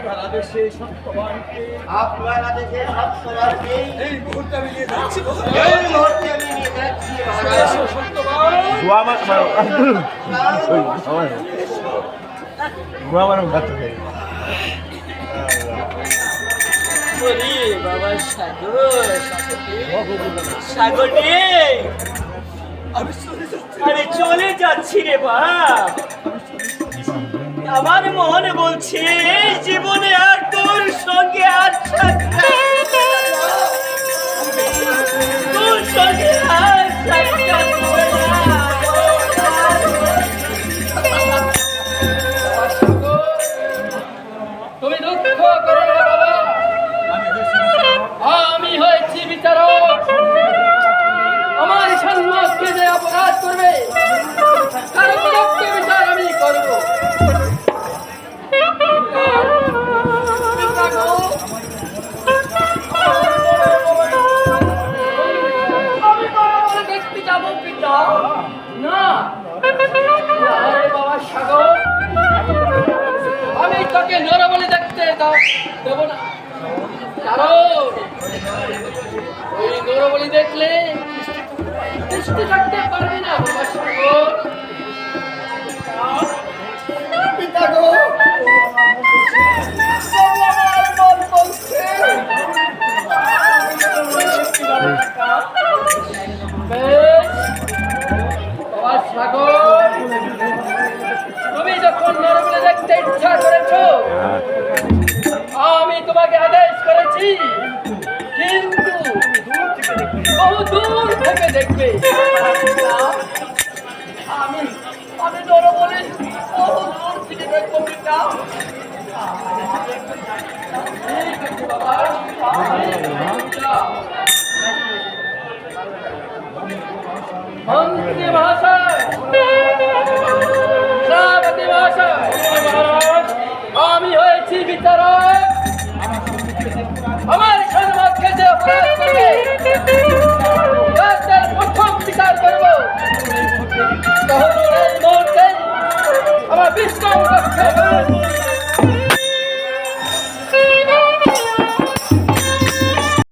আপনার সত্যবানকে আপনার আদেশে সত্যবাদী এই মুহূর্তে আমি নিয়ে যাচ্ছি। এই মুহূর্তে আমি নিয়ে যাচ্ছি সত্যবান। বাবা সাগর চলে যাচ্ছি রে বাপ। আমার মনে বলছে এই জীবনে আর তোর সঙ্গে আর তোর সঙ্গে আর আমি তোকে নরবলি দেখতে দাও দেবো না। কারণ ওই দেখলে থাকতে পারবি দেখতে ইচ্ছা করেছ? আমি তোমাকে আদেশ করেছি কিন্তু বহু দূর থেকে দেখবে। আমি আমি ধরো বলে বহু দূর থেকে দেখব পিতা। ঠিক বিচারক। আমার সন্মুখে যে অপরাধ করবে তার প্রথম বিচার করব তখন